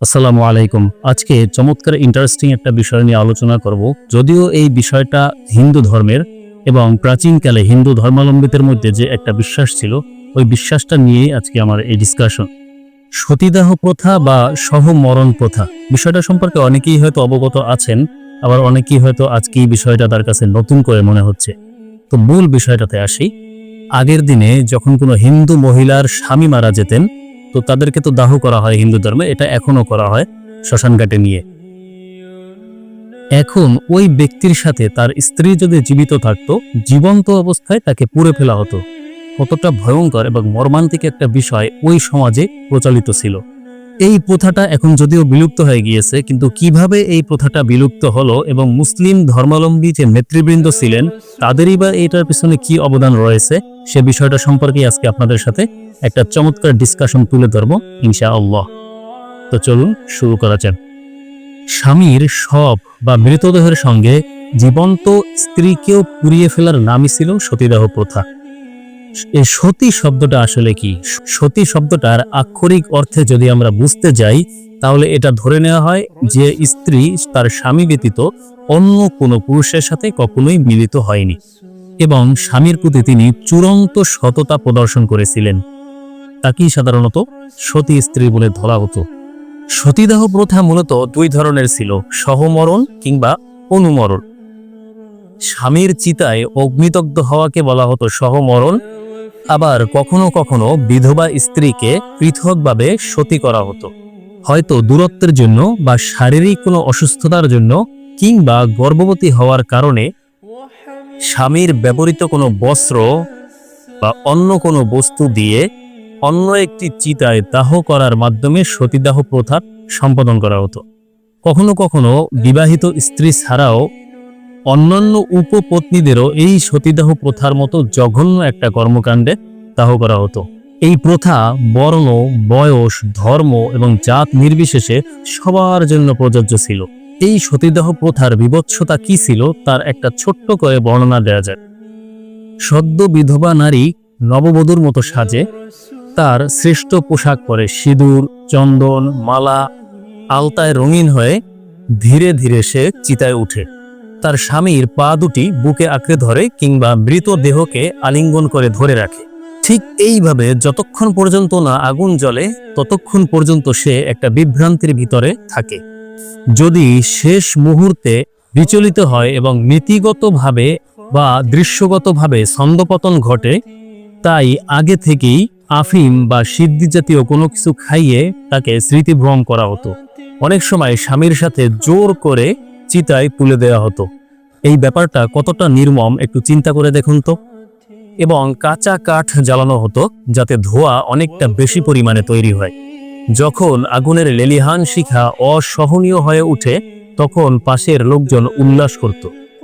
আসসালামু আলাইকুম। আজকে চমৎকার ইন্টারেস্টিং একটা বিষয় নিয়ে আলোচনা করব। যদিও এই বিষয়টা হিন্দু ধর্মের এবং প্রাচীনকালে হিন্দু ধর্মাবলম্বীদের মধ্যে যে একটা বিশ্বাস ছিল, ওই বিশ্বাসটা নিয়েই আজকে আমার এই ডিসকাশন সতীদাহ প্রথা বা সহমরণ প্রথা বিষয়টা সম্পর্কে অনেকেই হয়তো অবগত আছেন, আবার অনেকেই হয়তো আজকে এই বিষয়টা তার কাছে নতুন করে মনে হচ্ছে। তো মূল বিষয়টাতে আসি। আগের দিনে যখন কোনো হিন্দু মহিলার স্বামী মারা যেতেন তো তাদেরকে তো দাহ করা হয় হিন্দু ধর্মে, এটা এখনও করা হয় শ্মশান ঘাটে নিয়ে। এখন ওই ব্যক্তির সাথে তার স্ত্রী যদি জীবিত থাকতো, জীবন্ত অবস্থায় তাকে পুড়ে ফেলা হতো। কতটা ভয়ঙ্কর এবং মর্মান্তিক একটা বিষয় ওই সমাজে প্রচলিত ছিল। এই প্রথাটা এখন যদিও বিলুপ্ত হয়ে গিয়েছে, কিন্তু কীভাবে এই প্রথাটা বিলুপ্ত হলো এবং মুসলিম ধর্মাবলম্বী যে নেতৃবৃন্দ ছিলেন, তাদেরই বা এটার পিছনে কি অবদান রয়েছে, সে বিষয়টা সম্পর্কে আজকে আপনাদের সাথে একটা চমৎকার ডিসকাশন তুলে ধরবো ইনশা আল্লাহ তো চলুন, শুরু করা যাক। স্বামীর সব বা মৃতদেহের সঙ্গে জীবন্ত স্ত্রীকেও পুড়িয়ে ফেলার নামই ছিল সতীদাহ প্রথা। এই সতী শব্দটা আসলে কি? সতী শব্দটার আক্ষরিক অর্থে যদি আমরা বুঝতে যাই, তাহলে এটা ধরে নেওয়া হয় যে স্ত্রী তার স্বামী ব্যতীত অন্য কোনো পুরুষের সাথে কখনোই মিলিত হয়নি এবং স্বামীর প্রতি তিনি চূড়ান্ত সততা প্রদর্শন করেছিলেন। তাকেই সাধারণত সতী স্ত্রী বলে ধরা হতো। সতীদাহ প্রথা মূলত দুই ধরনের ছিল, সহমরণ কিংবা অনুমরণ। স্বামীর চিতায় অগ্নিদগ্ধ হওয়াকে বলা হতো সহমরণ, আবার কখনো কখনো বিধবা স্ত্রীকে পৃথকভাবে সতী করা হতো। হয়তো দূরত্বের জন্য বা শারীরিক কোনো অসুস্থতার জন্য কিংবা গর্ভবতী হওয়ার কারণে স্বামীর ব্যবহৃত কোনো বস্ত্র বা অন্য কোনো বস্তু দিয়ে অন্য একটি চিতায় দাহ করার মাধ্যমে সতীদাহ প্রথা সম্পাদন করা হতো। কখনো কখনো বিবাহিত স্ত্রী ছাড়াও অন্যান্য উপপত্নীদেরও এই সতীদাহ প্রথার মতো জঘন্য একটা কর্মকাণ্ডে দাহ করা হতো। এই প্রথা বর্ণ, বয়স, ধর্ম এবং জাত নির্বিশেষে সবার জন্য প্রযোজ্য ছিল। এই সতীদাহ প্রথার বিবৎসতা কি ছিল তার একটা ছোট্ট করে বর্ণনা দেওয়া যায় সদ্য বিধবা নারী নববধূর মতো সাজে তার শ্রেষ্ঠ পোশাক পরে সিঁদুর, চন্দন, মালা, আলতায় রঙিন হয়ে ধীরে ধীরে সে চিতায় উঠে। তার স্বামীর পা দুটি বুকে আঁকড়ে ধরে কিংবা মৃতদেহকে আলিঙ্গন করে ধরে রাখে। ঠিক এইভাবে যতক্ষণ পর্যন্ত না আগুন জ্বলে, ততক্ষণ পর্যন্ত সে একটা বিভ্রান্তির ভিতরে থাকে। যদি শেষ মুহূর্তে বিচলিত হয় এবং নীতিগতভাবে বা দৃশ্যগতভাবে ছন্দপতন ঘটে, তাই আগে থেকেই আফিম বা সিদ্ধি জাতীয় কোনো কিছু খাইয়ে তাকে স্মৃতিভ্রম করা হতো। অনেক সময় স্বামীর সাথে জোর করে চিতায় তুলে দেওয়া হতো। এই ব্যাপারটা কতটা নির্মম একটু চিন্তা করে দেখুন তো। এবং কাঁচা কাঠ জ্বালানো হতো যাতে ধোঁয়া অনেকটা বেশি পরিমাণে তৈরি হয়। যখন আগুনের লেলিহান শিখা অসহনীয় হয়ে উঠে, তখন পাশের লোকজন উল্লাস করত।